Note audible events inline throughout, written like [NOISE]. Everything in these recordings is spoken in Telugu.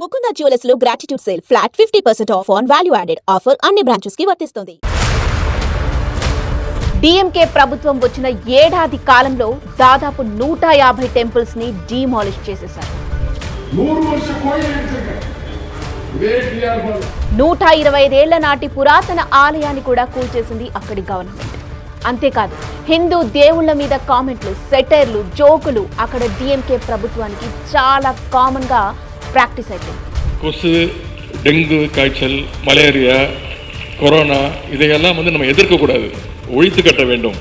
Mukunda జ్యువెలర్స్లో gratitude sale flat fifty percent off on value added offer అన్ని బ్రాంచెస్కి వర్తిస్తుంది. డిఎంకే ప్రభుత్వం వచ్చిన ఏడాది కాలంలో దాదాపు నూట యాభై టెంపుల్స్ని డిమాలిష్ చేసేశారు నూట ఇరవై ఐదేళ్ళ నాటి పురాతన ఆలయాన్ని కూడా కూల్చేసింది అక్కడి గవర్నమెంట్. అంతేకాదు హిందూ దేవుళ్ళ మీద కామెంట్లు సెటైర్లు జోకులు అక్కడ డిఎంకే ప్రభుత్వానికి చాలా కామన్గా ప్రాక్టీస్ అయిపోయింది கொசு டெங்கு காய்ச்சல் மலேரியா கொரோனா இதையெல்லாம் வந்து நம்ம எதிர்க்கக்கூடாது ஒழித்து கட்ட வேண்டும்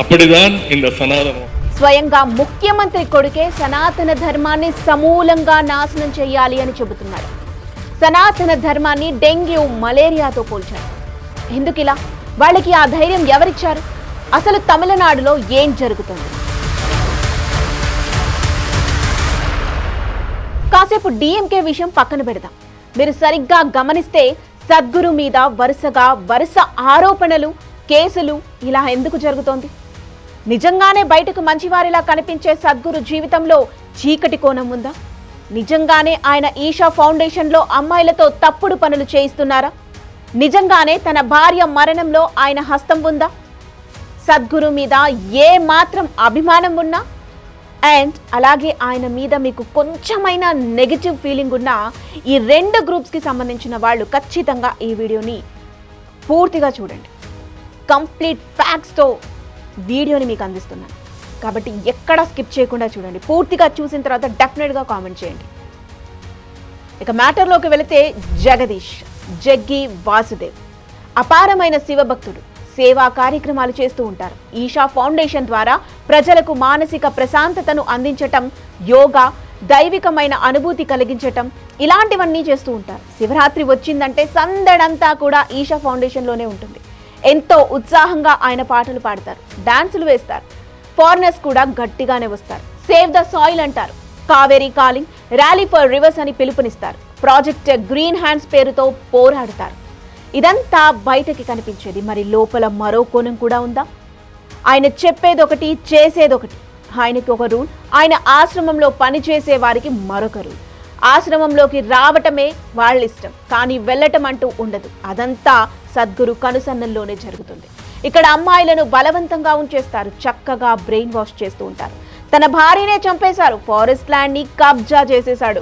அப்படிதான் இந்த சனாதனம் స్వయంగా ముఖ్యమంత్రి కొడుకే సనాతన ధర్మాన్ని సమూలంగా నాశనం చేయాలి అని చెబుతున్నాడు సనాతన ధర్మాన్ని డెంగ్యూ మలేరియాతో పోల్చాడు ఎందుకిలా వాళ్ళకి ఆ ధైర్యం ఎవరిచ్చారు అసలు తమిళనాడులో ఏం జరుగుతుంది కాసేపు డిఎంకే విషయం పక్కన పెడదాం. మీరు సరిగ్గా గమనిస్తే సద్గురు మీద వరుసగా వరుస ఆరోపణలు కేసులు ఇలా ఎందుకు జరుగుతోంది? నిజంగానే బయటకు మంచివారిలా కనిపించే సద్గురు జీవితంలో చీకటి కోణం ఉందా? నిజంగానే ఆయన ఈషా ఫౌండేషన్లో అమ్మాయిలతో తప్పుడు పనులు చేయిస్తున్నారా? నిజంగానే తన భార్య మరణంలో ఆయన హస్తం ఉందా? సద్గురు మీద ఏ మాత్రం అభిమానం ఉన్నా? అండ్ అలాగే ఆయన మీద మీకు కొంచెమైనా నెగిటివ్ ఫీలింగ్ ఉన్న ఈ రెండు గ్రూప్స్కి సంబంధించిన వాళ్ళు ఖచ్చితంగా ఈ వీడియోని పూర్తిగా చూడండి. కంప్లీట్ ఫ్యాక్ట్స్తో వీడియోని మీకు అందిస్తున్నాను. కాబట్టి ఎక్కడా స్కిప్ చేయకుండా చూడండి. పూర్తిగా చూసిన తర్వాత డెఫినెట్గా కామెంట్ చేయండి. ఇక మ్యాటర్లోకి వెళితే జగదీష్ జగ్గి వాసుదేవ్. అపారమైన శివభక్తుడు. సేవా కార్యక్రమాలు చేస్తూ ఉంటారు. ఈషా ఫౌండేషన్ ద్వారా ప్రజలకు మానసిక ప్రశాంతతను అందించటం యోగా దైవికమైన అనుభూతి కలిగించటం ఇలాంటివన్నీ చేస్తూ ఉంటారు. శివరాత్రి వచ్చిందంటే సందడంతా కూడా ఈషా ఫౌండేషన్లోనే ఉంటుంది. ఎంతో ఉత్సాహంగా ఆయన పాటలు పాడతారు డాన్సులు వేస్తారు. ఫారినర్స్ కూడా గట్టిగానే వస్తారు. సేవ్ ద సాయిల్ అంటారు. Kaveri calling rally for rivers అని పిలుపునిస్తారు. ప్రాజెక్ట్ గ్రీన్ హ్యాండ్స్ పేరుతో పోరాడతారు. ఇదంతా బయటకి కనిపించేది. మరి లోపల మరో కోణం కూడా ఉందా? ఆయన చెప్పేదొకటి చేసేదొకటి. ఆయనకి ఒక రూల్. ఆయన ఆశ్రమంలో పనిచేసే వారికి మరొక రూల్. ఆశ్రమంలోకి రావటమే వాళ్ళ ఇష్టం. కానీ వెళ్ళటం అంటూ ఉండదు. అదంతా సద్గురు కనుసన్నల్లోనే జరుగుతుంది. ఇక్కడ అమ్మాయిలను బలవంతంగా ఉంచేస్తారు. చక్కగా బ్రెయిన్ వాష్ చేస్తూ ఉంటారు. తన భార్యనే చంపేశారు. ఫారెస్ట్ ల్యాండ్ని కబ్జా చేసేశాడు.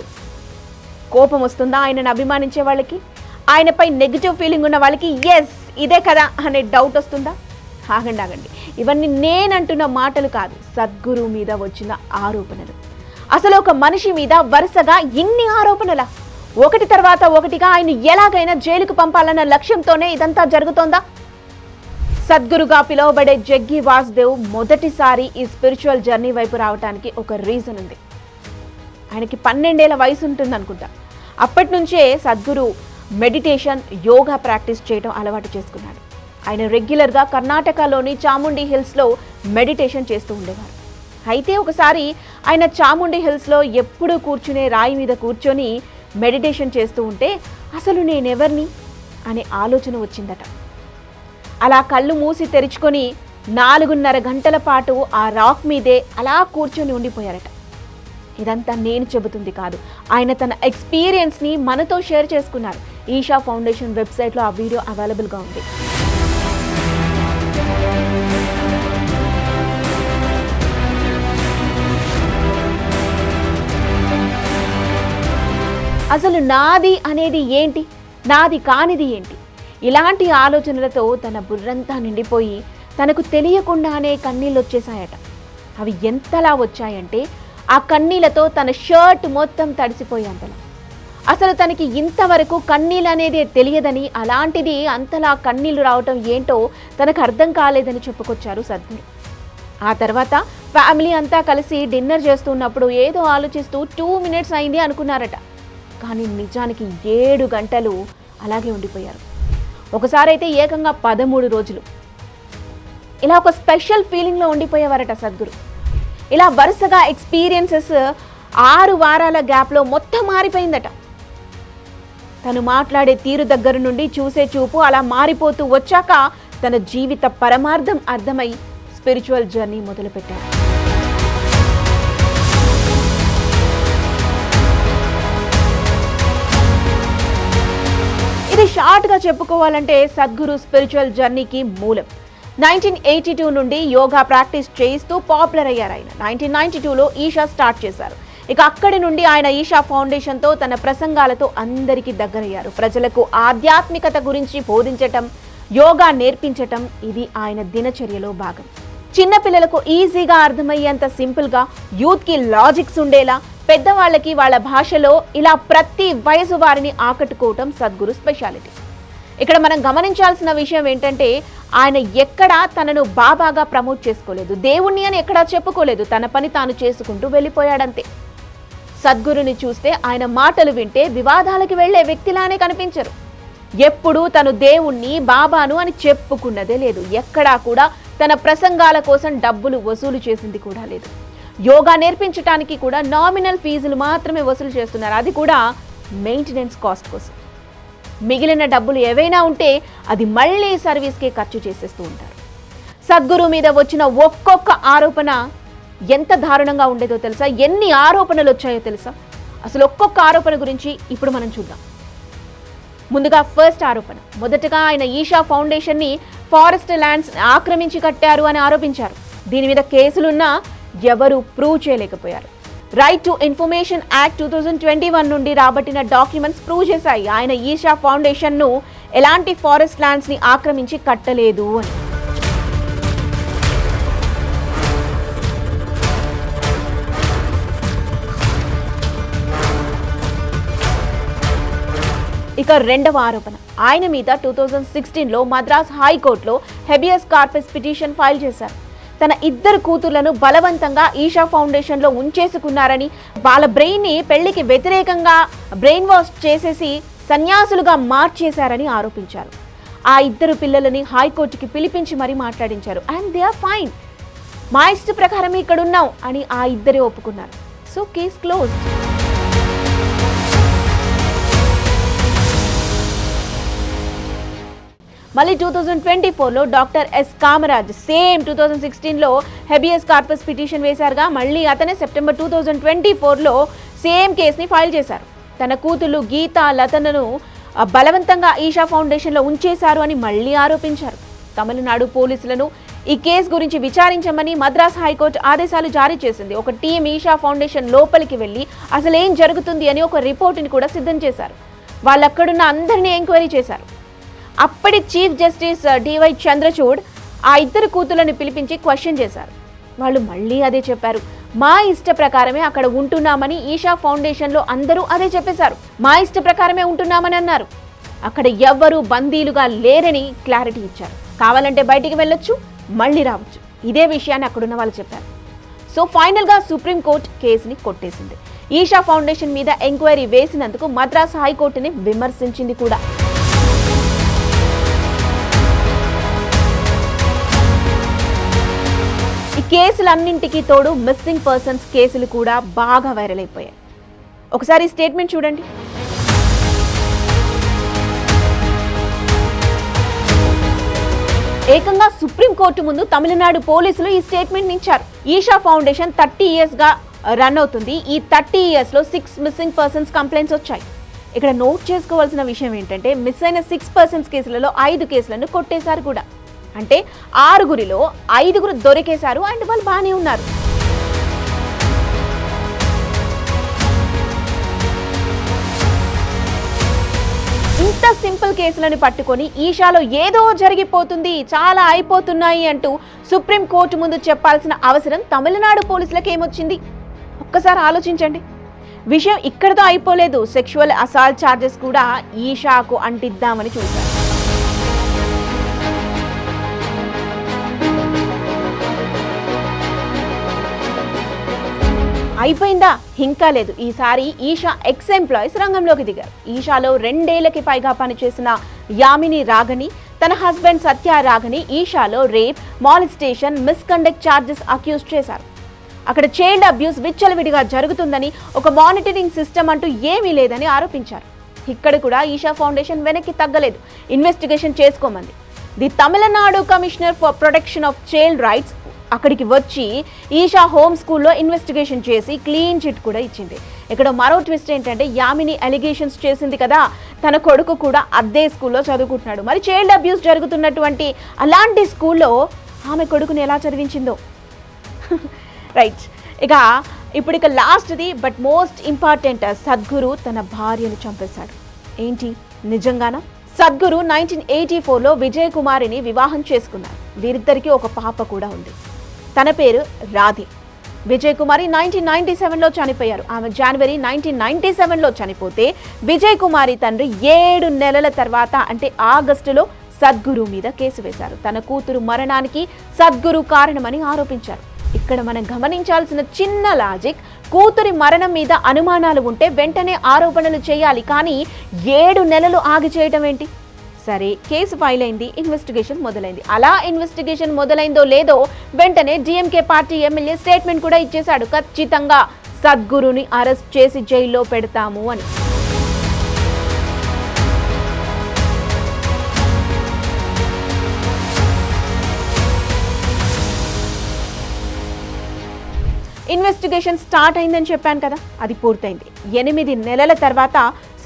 కోపం వస్తుందా ఆయనను అభిమానించే వాళ్ళకి? ఆయనపై నెగిటివ్ ఫీలింగ్ ఉన్న వాళ్ళకి ఎస్ ఇదే కదా అనే డౌట్ వస్తుందా? ఆగండి ఆగండి. ఇవన్నీ నేనంటున్న మాటలు కాదు. సద్గురు మీద వచ్చిన ఆరోపణలు. అసలు ఒక మనిషి మీద వరుసగా ఇన్ని ఆరోపణల? ఒకటి తర్వాత ఒకటిగా ఆయన ఎలాగైనా జైలుకు పంపాలన్న లక్ష్యంతోనే ఇదంతా జరుగుతోందా? సద్గురుగా పిలువబడే జగ్గి వాసుదేవ్ మొదటిసారి ఈ స్పిరిచువల్ జర్నీ వైపు రావడానికి ఒక రీజన్ ఉంది. ఆయనకి పన్నెండేళ్ళ వయసు ఉంటుంది అనుకుంటా అప్పటి నుంచే సద్గురు మెడిటేషన్ యోగా ప్రాక్టీస్ చేయడం అలవాటు చేసుకున్నాడు. ఆయన రెగ్యులర్గా కర్ణాటకలోని చాముండి హిల్స్లో మెడిటేషన్ చేస్తూ ఉండేవారు. అయితే ఒకసారి ఆయన చాముండి హిల్స్లో ఎప్పుడూ కూర్చునే రాయి మీద కూర్చొని మెడిటేషన్ చేస్తూ ఉంటే అసలు నేనెవరిని? అనే ఆలోచన వచ్చిందట. అలా కళ్ళు మూసి తెరుచుకొని నాలుగున్నర గంటల పాటు ఆ రాక్ మీదే అలా కూర్చొని ఉండిపోయారట. ఇదంతా నేను చెబుతుంది కాదు. ఆయన తన ఎక్స్పీరియన్స్ని మనతో షేర్ చేసుకున్నారు. ఈషా ఫౌండేషన్ వెబ్సైట్లో ఆ వీడియో అవైలబుల్గా ఉంది. అసలు నాది అనేది ఏంటి? నాది కానిది ఏంటి? ఇలాంటి ఆలోచనలతో తన బుర్రంతా నిండిపోయి తనకు తెలియకుండానే కన్నీళ్ళు వచ్చేసాయట అవి ఎంతలా వచ్చాయంటే ఆ కన్నీళ్ళతో తన షర్ట్ మొత్తం తడిసిపోయేంతలా అసలు తనకి ఇంతవరకు కన్నీళ్ళు అనేది తెలియదని అలాంటిది అంతలా కన్నీళ్ళు రావటం ఏంటో తనకు అర్థం కాలేదని చెప్పుకొచ్చారు సద్గురు ఆ తర్వాత ఫ్యామిలీ అంతా కలిసి డిన్నర్ చేస్తున్నప్పుడు ఏదో ఆలోచిస్తూ టూ మినిట్స్ అయింది అనుకున్నారట. కానీ నిజానికి ఏడు గంటలు అలాగే ఉండిపోయారు. ఒకసారి అయితే ఏకంగా పదమూడు రోజులు. ఇలా ఒక స్పెషల్ ఫీలింగ్లో ఉండిపోయేవారట సద్గురు. ఇలా వరుసగా ఎక్స్పీరియన్సెస్ ఆరు వారాల గ్యాప్లో మొత్తం మారిపోయిందట. తను మాట్లాడే తీరు దగ్గర నుండి చూసే చూపు అలా మారిపోతూ వచ్చాక తన జీవిత పరమార్థం అర్థమై స్పిరిచువల్ జర్నీ మొదలుపెట్టారు. ఇది షార్ట్గా చెప్పుకోవాలంటే సద్గురు స్పిరిచువల్ జర్నీకి మూలం. నైన్టీన్ ఎయిటీ టూ నుండి యోగా ప్రాక్టీస్ చేయిస్తూ పాపులర్ అయ్యారు ఆయన. నైన్టీన్ నైన్టీ టూలో ఈషా స్టార్ట్ చేశారు. ఇక అక్కడి నుండి ఆయన ఈషా ఫౌండేషన్తో తన ప్రసంగాలతో అందరికీ దగ్గరయ్యారు. ప్రజలకు ఆధ్యాత్మికత గురించి బోధించటం యోగా నేర్పించటం ఇది ఆయన దినచర్యలో భాగం. చిన్నపిల్లలకు ఈజీగా అర్థమయ్యేంత సింపుల్గా యూత్కి లాజిక్స్ ఉండేలా పెద్దవాళ్ళకి వాళ్ళ భాషలో ఇలా ప్రతి వయసు వారిని ఆకట్టుకోవటం సద్గురు స్పెషాలిటీ. ఇక్కడ మనం గమనించాల్సిన విషయం ఏంటంటే ఆయన ఎక్కడా తనను బాబాగా ప్రమోట్ చేసుకోలేదు. దేవుణ్ణి అని ఎక్కడా చెప్పుకోలేదు. తన పని తాను చేసుకుంటూ వెళ్ళిపోయాడంతే. సద్గురుని చూస్తే ఆయన మాటలు వింటే వివాదాలకు వెళ్ళే వ్యక్తిలానే కనిపించరు. ఎప్పుడూ తను దేవుణ్ణి బాబాను అని చెప్పుకున్నదే లేదు. ఎక్కడా కూడా తన ప్రసంగాల కోసం డబ్బులు వసూలు చేసింది కూడా లేదు. యోగా నేర్పించడానికి కూడా నామినల్ ఫీజులు మాత్రమే వసూలు చేస్తున్నారు. అది కూడా మెయింటెనెన్స్ కాస్ట్ కోసం. మిగిలిన డబ్బులు ఏవైనా ఉంటే అది మళ్ళీ సర్వీస్కే ఖర్చు చేసేస్తూ ఉంటారు. సద్గురు మీద వచ్చిన ఒక్కొక్క ఆరోపణ ఎంత దారుణంగా ఉండేదో తెలుసా? ఎన్ని ఆరోపణలు వచ్చాయో తెలుసా? అసలు ఒక్కొక్క ఆరోపణ గురించి ఇప్పుడు మనం చూద్దాం. ముందుగా ఫస్ట్ ఆరోపణ. మొదటగా ఆయన ఈషా ఫౌండేషన్ని ఫారెస్ట్ ల్యాండ్స్ ఆక్రమించి కట్టారు అని ఆరోపించారు. దీని మీద కేసులున్నా ఎవరు ప్రూవ్ చేయలేకపోయారు. Right to information act two thousand twenty one నుండి రాబట్టిన డాక్యుమెంట్స్ ప్రూవ్ చేశాయి. ఆయన ఈషా ఫౌండేషన్ను ఎలాంటి ఫారెస్ట్ ల్యాండ్స్ని ఆక్రమించి కట్టలేదు అని. ఇక రెండవ ఆరోపణ. ఆయన మీద టూ థౌజండ్ సిక్స్టీన్లో మద్రాస్ హైకోర్టులో హెబియస్ కార్పస్ పిటిషన్ ఫైల్ చేశారు. తన ఇద్దరు కూతుర్లను బలవంతంగా ఈషా ఫౌండేషన్లో ఉంచేసుకున్నారని వాళ్ళ బ్రెయిన్ని పెళ్ళికి వ్యతిరేకంగా బ్రెయిన్ వాష్ చేసేసి సన్యాసులుగా మార్చేశారని ఆరోపించారు. ఆ ఇద్దరు పిల్లలని హైకోర్టుకి పిలిపించి మరీ మాట్లాడించారు. And they are fine. మా ఇష్ట ప్రకారమే ఇక్కడ ఉన్నాం అని ఆ ఇద్దరే ఒప్పుకున్నారు. So case closed. మళ్ళీ టూ థౌజండ్ ట్వంటీ ఫోర్లో doctor S Kamaraj same two thousand సిక్స్టీన్లో హెబియస్ కార్పస్ పిటిషన్ వేశారుగా మళ్ళీ అతనే సెప్టెంబర్ టూ థౌజండ్ ట్వంటీ ఫోర్లో సేమ్ కేసుని ఫైల్ చేశారు. తన కూతురు గీత లతనను బలవంతంగా ఈషా ఫౌండేషన్లో ఉంచేశారు అని మళ్ళీ ఆరోపించారు. తమిళనాడు పోలీసులను ఈ కేసు గురించి విచారించమని మద్రాస్ హైకోర్టు ఆదేశాలు జారీ చేసింది. ఒక టీం ఈషా ఫౌండేషన్ లోపలికి వెళ్ళి అసలు ఏం జరుగుతుంది అని ఒక రిపోర్టుని కూడా సిద్ధం చేశారు. వాళ్ళు అక్కడున్న అందరినీ ఎంక్వైరీ చేశారు. అప్పటి చీఫ్ జస్టిస్ డివై చంద్రచూడ్ ఆ ఇద్దరు కూతుళ్ళని పిలిపించి క్వశ్చన్ చేశారు. వాళ్ళు మళ్ళీ అదే చెప్పారు. మా ఇష్ట ప్రకారమే అక్కడ ఉంటున్నామని ఈషా ఫౌండేషన్లో అందరూ అదే చెప్పేశారు. మా ఇష్ట ప్రకారమే ఉంటున్నామని అన్నారు. అక్కడ ఎవ్వరూ బందీలుగా లేరని క్లారిటీ ఇచ్చారు. కావాలంటే బయటికి వెళ్ళొచ్చు మళ్ళీ రావచ్చు. ఇదే విషయాన్ని అక్కడున్న వాళ్ళు చెప్పారు. సో ఫైనల్గా సుప్రీంకోర్టు కేసుని కొట్టేసింది. ఈషా ఫౌండేషన్ మీద ఎంక్వైరీ వేసినందుకు మద్రాస్ హైకోర్టుని విమర్శించింది కూడా. కేసులన్నింటికి తోడు మిస్సింగ్ పర్సన్స్ కేసులు కూడా బాగా వైరల్ అయిపోయాయి. ఒకసారి ఈ స్టేట్మెంట్ చూడండి. ఏకంగా సుప్రీంకోర్టు ముందు తమిళనాడు పోలీసులు ఈ స్టేట్మెంట్ ఇచ్చారు. ఈషా ఫౌండేషన్ థర్టీ గా రన్ అవుతుంది. ఈ థర్టీ లో సిక్స్ మిస్సింగ్ పర్సన్స్ కంప్లైంట్స్ వచ్చాయి. ఇక్కడ నోట్ చేసుకోవాల్సిన విషయం ఏంటంటే మిస్ అయిన సిక్స్ పర్సన్స్ కేసులలో ఐదు కేసులను కొట్టేశారు కూడా. అంటే ఆరుగురిలో ఐదుగురు దొరికేశారు అండ్ వాళ్ళు బాగానే ఉన్నారు. ఇంత సింపుల్ కేసులను పట్టుకొని ఈషాలో ఏదో జరిగిపోతుంది చాలా అయిపోతున్నాయి అంటూ సుప్రీం కోర్టు ముందు చెప్పాల్సిన అవసరం తమిళనాడు పోలీసులకు ఏమొచ్చింది ఒక్కసారి ఆలోచించండి. విషయం ఇక్కడితో అయిపోలేదు. సెక్షువల్ అసాల్ట్ ఛార్జెస్ కూడా ఈషాకు అంటిద్దామని చూశారు. అయిపోయిందా? ఇంకా లేదు. ఈసారి ఈషా ఎక్స్ ఎంప్లాయీస్ రంగంలోకి దిగారు. ఈషాలో రెండేళ్ళకి పైగా పనిచేసిన యామిని రాగని తన హస్బెండ్ సత్య రాగని ఈషాలో rape molestation misconduct charges accuse చేశారు. అక్కడ చైల్డ్ అబ్యూస్ విచ్చలవిడిగా జరుగుతుందని ఒక మానిటరింగ్ సిస్టమ్ అంటూ ఏమీ లేదని ఆరోపించారు. ఇక్కడ కూడా ఈషా ఫౌండేషన్ వెనక్కి తగ్గలేదు. Investigation చేసుకోమంది. The Tamil Nadu commissioner for protection of child rights అక్కడికి వచ్చి ఈషా హోమ్ స్కూల్లో ఇన్వెస్టిగేషన్ చేసి క్లీన్ చిట్ కూడా ఇచ్చింది. ఇక్కడ మరో ట్విస్ట్ ఏంటంటే యామిని అలిగేషన్స్ చేసింది కదా తన కొడుకు కూడా అదే స్కూల్లో చదువుకుంటున్నాడు. మరి చైల్డ్ అబ్యూస్ జరుగుతున్నటువంటి అలాంటి స్కూల్లో ఆమె కొడుకుని ఎలా చదివించిందో? [LAUGHS] రైట్ ఇక ఇప్పుడు ఇక లాస్ట్ది బట్ మోస్ట్ ఇంపార్టెంట్ సద్గురు తన భార్యను చంపేశాడు. ఏంటి? నిజంగానా? సద్గురు నైన్టీన్ ఎయిటీ ఫోర్లో విజయ్ కుమారిని వివాహం చేసుకున్నారు. వీరిద్దరికీ ఒక పాప కూడా ఉంది. తన పేరు రాధి. విజయ్ కుమారి నైన్టీన్ నైన్టీ సెవెన్లో చనిపోయారు. ఆమె జనవరి నైన్టీన్ నైన్టీ సెవెన్లో చనిపోతే విజయ్ కుమారి తండ్రి ఏడు నెలల తర్వాత అంటే ఆగస్టులో సద్గురు మీద కేసు వేశారు. తన కూతురు మరణానికి సద్గురు కారణమని ఆరోపించారు. ఇక్కడ మనం గమనించాల్సిన చిన్న లాజిక్ కూతురి మరణం మీద అనుమానాలు ఉంటే వెంటనే ఆరోపణలు చేయాలి. కానీ ఏడు నెలలు ఆగి చేయటం ఏంటి? సరే కేసు ఫైల్ అయింది ఇన్వెస్టిగేషన్ మొదలైంది. అలా ఇన్వెస్టిగేషన్ మొదలైందో లేదో వెంటనే డిఎంకే పార్టీ ఎమ్మెల్యే స్టేట్మెంట్ కూడా ఇచ్చేశాడు. ఖచ్చితంగా సద్గురుని అరెస్ట్ చేసి జైల్లో పెడతాము అని. ఇన్వెస్టిగేషన్ స్టార్ట్ అయిందని చెప్పాను కదా అది పూర్తయింది. ఎనిమిది నెలల తర్వాత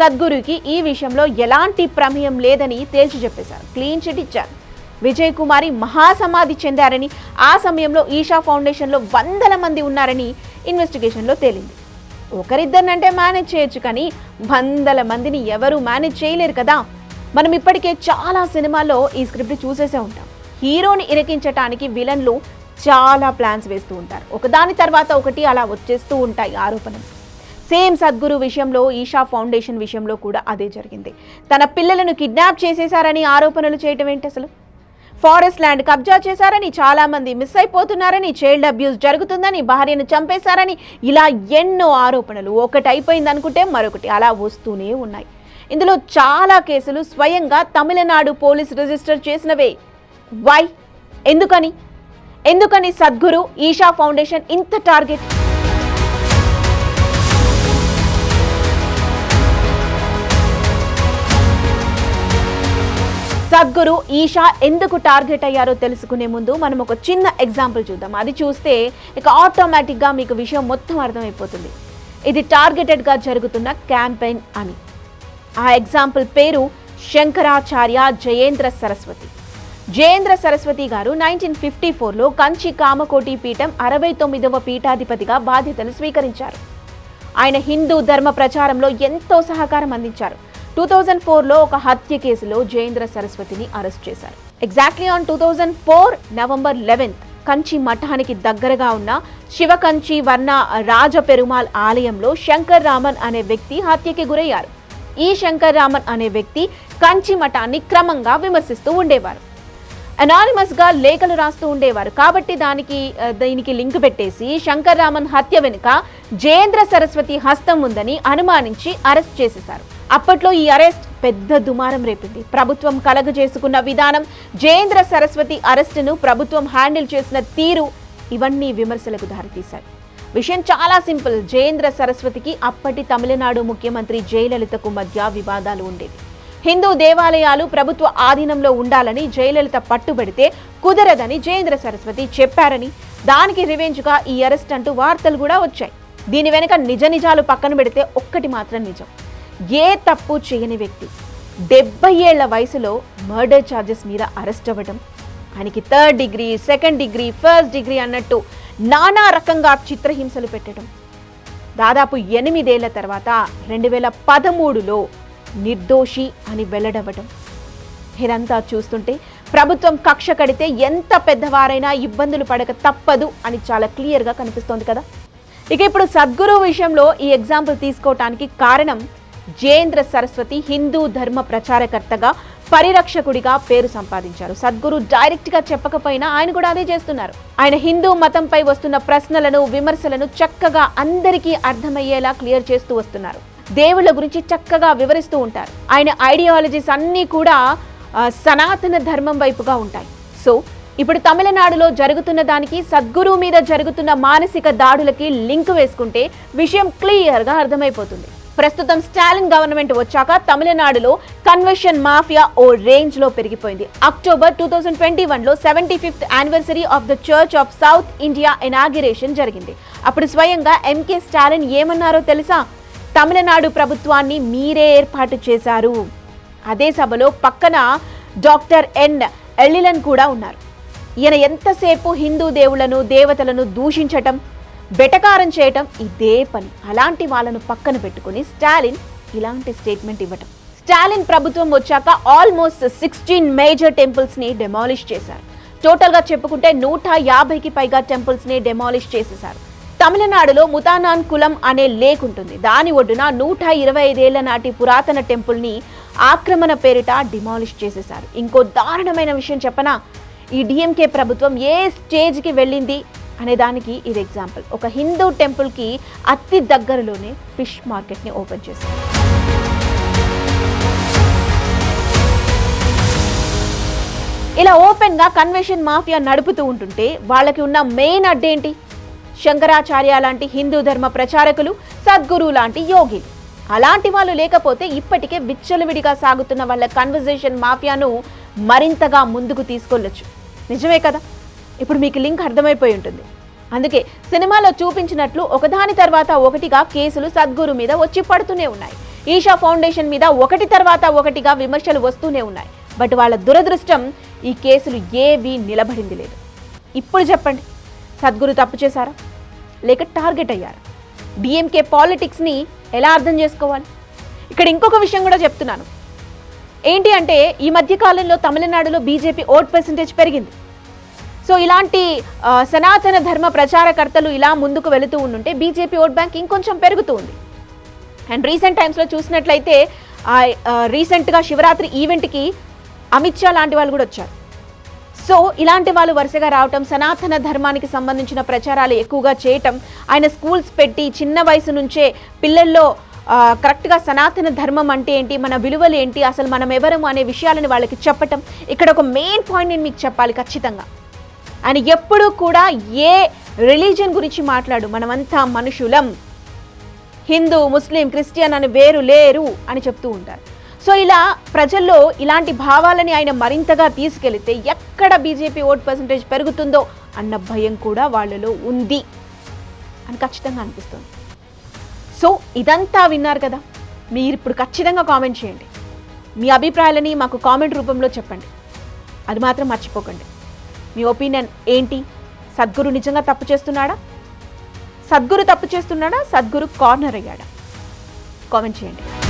సద్గురుకి ఈ విషయంలో ఎలాంటి ప్రమేయం లేదని తేల్చి చెప్పేశారు. క్లీన్ చిట్ ఇచ్చారు. విజయ్ కుమారి మహాసమాధి చెందారని ఆ సమయంలో ఈషా ఫౌండేషన్లో వందల మంది ఉన్నారని ఇన్వెస్టిగేషన్లో తేలింది. ఒకరిద్దరినంటే మేనేజ్ చేయొచ్చు కానీ వందల మందిని ఎవరు మేనేజ్ చేయలేరు కదా. మనం ఇప్పటికే చాలా సినిమాల్లో ఈ స్క్రిప్ట్ చూసేసే ఉంటాం. హీరోని ఇరికించటానికి విలన్లు చాలా ప్లాన్స్ వేస్తూ ఉంటారు. ఒకదాని తర్వాత ఒకటి అలా వచ్చేస్తూ ఉంటాయి ఆరోపణలు. సేమ్ సద్గురు విషయంలో ఈషా ఫౌండేషన్ విషయంలో కూడా అదే జరిగింది. తన పిల్లలను కిడ్నాప్ చేసేశారని ఆరోపణలు చేయటం ఏంటి అసలు? ఫారెస్ట్ ల్యాండ్ కబ్జా చేశారని చాలామంది మిస్ అయిపోతున్నారని చైల్డ్ అబ్యూస్ జరుగుతుందని భార్యను చంపేశారని ఇలా ఎన్నో ఆరోపణలు. ఒకటి అయిపోయింది అనుకుంటే మరొకటి అలా వస్తూనే ఉన్నాయి. ఇందులో చాలా కేసులు స్వయంగా తమిళనాడు పోలీస్ రిజిస్టర్ చేసినవే. వై? ఎందుకని? ఎందుకని సద్గురు ఈషా ఫౌండేషన్ ఇంత టార్గెట్? సద్గురు ఈషా ఎందుకు టార్గెట్ అయ్యారో తెలుసుకునే ముందు మనం ఒక చిన్న ఎగ్జాంపుల్ చూద్దాం. అది చూస్తే ఇక ఆటోమేటిక్గా మీకు విషయం మొత్తం అర్థమైపోతుంది. ఇది టార్గెటెడ్గా జరుగుతున్న క్యాంపెయిన్ అని. ఆ ఎగ్జాంపుల్ పేరు శంకరాచార్య జయేంద్ర సరస్వతి. జయేంద్ర సరస్వతి గారు నైన్టీన్ ఫిఫ్టీ ఫోర్లో కంచి కామకోటి పీఠం అరవై తొమ్మిదవ పీఠాధిపతిగా బాధ్యతలు స్వీకరించారు. ఆయన హిందూ ధర్మ ప్రచారంలో ఎంతో సహకారం అందించారు. టూ థౌజండ్ ఫోర్లో ఒక హత్య కేసులో జయేంద్ర సరస్వతిని అరెస్ట్ చేశారు. Exactly on two thousand four November eleventh Kanchi మఠానికి దగ్గరగా ఉన్న శివకంచి వర్ణ రాజ పెరుమాల్ ఆలయంలో శంకర్ రామన్ అనే వ్యక్తి హత్యకి గురయ్యారు. ఈ శంకర్ రామన్ అనే వ్యక్తి కంచి మఠాన్ని క్రమంగా విమర్శిస్తూ ఉండేవారు. అనానిమస్గా లేఖలు రాస్తూ ఉండేవారు. కాబట్టి దానికి దీనికి లింక్ పెట్టేసి శంకర్ రామన్ హత్య వెనుక జయేంద్ర సరస్వతి హస్తం ఉందని అనుమానించి అరెస్ట్ చేసేశారు. అప్పట్లో ఈ అరెస్ట్ పెద్ద దుమారం రేపింది. ప్రభుత్వం కలగజేసుకున్న విధానం జయేంద్ర సరస్వతి అరెస్టును ప్రభుత్వం హ్యాండిల్ చేసిన తీరు ఇవన్నీ విమర్శలకు దారితీశాయి. విషయం చాలా సింపుల్. జయేంద్ర సరస్వతికి అప్పటి తమిళనాడు ముఖ్యమంత్రి జయలలితకు మధ్య వివాదాలు ఉండేవి. హిందూ దేవాలయాలు ప్రభుత్వ ఆధీనంలో ఉండాలని జయలలిత పట్టుబడితే కుదరదని జయేంద్ర సరస్వతి చెప్పారని దానికి రివెంజ్గా ఈ అరెస్ట్ అంటూ వార్తలు కూడా వచ్చాయి. దీని వెనుక నిజ నిజాలు పక్కన పెడితే ఒక్కటి మాత్రం నిజం. ఏ తప్పు చేయని వ్యక్తి డెబ్బై ఏళ్ళ వయసులో మర్డర్ ఛార్జెస్ మీద అరెస్ట్ అవ్వడం ఆయనకి third degree second degree first degree అన్నట్టు నానా రకంగా చిత్రహింసలు పెట్టడం. దాదాపు ఎనిమిదేళ్ళ తర్వాత రెండు వేల పదమూడులో నిర్దోషి అని వెల్లడవ్వడం. ఇదంతా చూస్తుంటే ప్రభుత్వం కక్ష కడితే ఎంత పెద్దవారైనా ఇబ్బందులు పడక తప్పదు అని చాలా క్లియర్గా కనిపిస్తోంది కదా. ఇక ఇప్పుడు సద్గురు విషయంలో ఈ ఎగ్జాంపుల్ తీసుకోవటానికి కారణం జయేంద్ర సరస్వతి హిందూ ధర్మ ప్రచారకర్తగా పరిరక్షకుడిగా పేరు సంపాదించారు. సద్గురు డైరెక్ట్గా చెప్పకపోయినా ఆయన కూడా అదే చేస్తున్నారు. ఆయన హిందూ మతంపై వస్తున్న ప్రశ్నలను విమర్శలను చక్కగా అందరికీ అర్థమయ్యేలా క్లియర్ చేస్తూ వస్తున్నారు. దేవుళ్ళ గురించి చక్కగా వివరిస్తూ ఉంటారు. ఆయన ఐడియాలజీస్ అన్నీ కూడా సనాతన ధర్మం వైపుగా ఉంటాయి. సో ఇప్పుడు తమిళనాడులో జరుగుతున్న దానికి సద్గురు మీద జరుగుతున్న మానసిక దాడులకి లింక్ వేసుకుంటే విషయం క్లియర్గా అర్థమైపోతుంది. ప్రస్తుతం స్టాలిన్ గవర్నమెంట్ వచ్చాక తమిళనాడులో కన్వెన్షన్ మాఫియా ఓ రేంజ్లో పెరిగిపోయింది. అక్టోబర్ టూ థౌజండ్ ట్వంటీ వన్లో seventy fifth anniversary of the church of south India inauguration జరిగింది. అప్పుడు స్వయంగా ఎంకే స్టాలిన్ ఏమన్నారో తెలుసా? తమిళనాడు ప్రభుత్వాన్ని మీరే ఏర్పాటు చేశారు. అదే సభలో పక్కన డాక్టర్ ఎన్ ఎల్లిలన్ కూడా ఉన్నారు. ఈయన ఎంతసేపు హిందూ దేవులను దేవతలను దూషించటం బెటకారం చేయటం ఇదే పని. అలాంటి వాళ్ళను పక్కన పెట్టుకుని స్టాలిన్ ఇలాంటి స్టేట్మెంట్ ఇవ్వటం. స్టాలిన్ ప్రభుత్వం వచ్చాక ఆల్మోస్ట్ సిక్స్టీన్ మేజర్ టెంపుల్స్ని డెమాలిష్ చేశారు. టోటల్గా చెప్పుకుంటే నూట యాభైకి పైగా టెంపుల్స్ని డెమాలిష్ చేసేశారు. తమిళనాడులో ముతానాన్ కులం అనే లేక్ ఉంటుంది. దాని ఒడ్డున నూట ఇరవై ఐదేళ్ళ నాటి పురాతన టెంపుల్ని ఆక్రమణ పేరిట డిమాలిష్ చేసేశారు. ఇంకో దారుణమైన విషయం చెప్పనా? ఈ డిఎంకే ప్రభుత్వం ఏ స్టేజ్కి వెళ్ళింది? అనే దానికి ఇది ఎగ్జాంపుల్ ఒక హిందూ టెంపుల్కి అతి దగ్గరలోనే ఫిష్ మార్కెట్ని ఓపెన్ చేశారు. ఇలా ఓపెన్గా కన్వెన్షన్ మాఫియా నడుపుతూ ఉంటుంటే వాళ్ళకి ఉన్న మెయిన్ అడ్డేంటి? శంకరాచార్య లాంటి హిందూ ధర్మ ప్రచారకులు సద్గురు లాంటి యోగిలు. అలాంటి వాళ్ళు లేకపోతే ఇప్పటికే విచ్చలవిడిగా సాగుతున్న వాళ్ళ కన్వర్జేషన్ మాఫియాను మరింతగా ముందుకు తీసుకెళ్ళొచ్చు నిజమే కదా? ఇప్పుడు మీకు లింక్ అర్థమైపోయి ఉంటుంది. అందుకే సినిమాలో చూపించినట్లు ఒకదాని తర్వాత ఒకటిగా కేసులు సద్గురు మీద వచ్చి పడుతూనే ఉన్నాయి. ఈషా ఫౌండేషన్ మీద ఒకటి తర్వాత ఒకటిగా విమర్శలు వస్తూనే ఉన్నాయి. బట్ వాళ్ళ దురదృష్టం ఈ కేసులు ఏవి నిలబడింది లేదు. ఇప్పుడు చెప్పండి సద్గురు తప్పు చేశారా? లేక టార్గెట్ అయ్యారా? డిఎంకే పాలిటిక్స్ని ఎలా అర్థం చేసుకోవాలి? ఇక్కడ ఇంకొక విషయం కూడా చెప్తున్నాను. ఏంటి అంటే ఈ మధ్య కాలంలో తమిళనాడులో బీజేపీ ఓట్ పర్సంటేజ్ పెరిగింది. సో ఇలాంటి సనాతన ధర్మ ప్రచారకర్తలు ఇలా ముందుకు వెళుతూ ఉండుంటే బీజేపీ ఓట్ బ్యాంక్ ఇంకొంచెం పెరుగుతూ ఉంది. అండ్ రీసెంట్ టైమ్స్లో చూసినట్లయితే రీసెంట్గా శివరాత్రి ఈవెంట్కి అమిత్ షా లాంటి వాళ్ళు కూడా వచ్చారు. సో ఇలాంటి వాళ్ళు వరుసగా రావటం సనాతన ధర్మానికి సంబంధించిన ప్రచారాలు ఎక్కువగా చేయటం ఆయన స్కూల్స్ పెట్టి చిన్న వయసు నుంచే పిల్లల్లో కరెక్ట్గా సనాతన ధర్మం అంటే ఏంటి మన విలువలు ఏంటి అసలు మనం ఎవరము అనే విషయాలను వాళ్ళకి చెప్పటం ఇక్కడ ఒక మెయిన్ పాయింట్ నేను మీకు చెప్పాలి ఖచ్చితంగా. ఆయన ఎప్పుడూ కూడా ఏ రిలీజియన్ గురించి మాట్లాడు మనమంతా మనుషులం. హిందూ ముస్లిం క్రిస్టియన్ అని వేరు లేరు అని చెప్తూ ఉంటారు. సో ఇలా ప్రజల్లో ఇలాంటి భావాలని ఆయన మరింతగా తీసుకెళితే ఎక్కడ బీజేపీ ఓట్ పర్సంటేజ్ పెరుగుతుందో అన్న భయం కూడా వాళ్ళలో ఉంది అని ఖచ్చితంగా అనిపిస్తుంది. సో ఇదంతా విన్నారు కదా? మీరు ఇప్పుడు ఖచ్చితంగా కామెంట్ చేయండి. మీ అభిప్రాయాలని మాకు కామెంట్ రూపంలో చెప్పండి. అది మాత్రం మర్చిపోకండి. మీ ఒపీనియన్ ఏంటి? సద్గురు నిజంగా తప్పు చేస్తున్నాడా? సద్గురు తప్పు చేస్తున్నాడా? సద్గురు కార్నర్ అయ్యాడా? కామెంట్ చేయండి.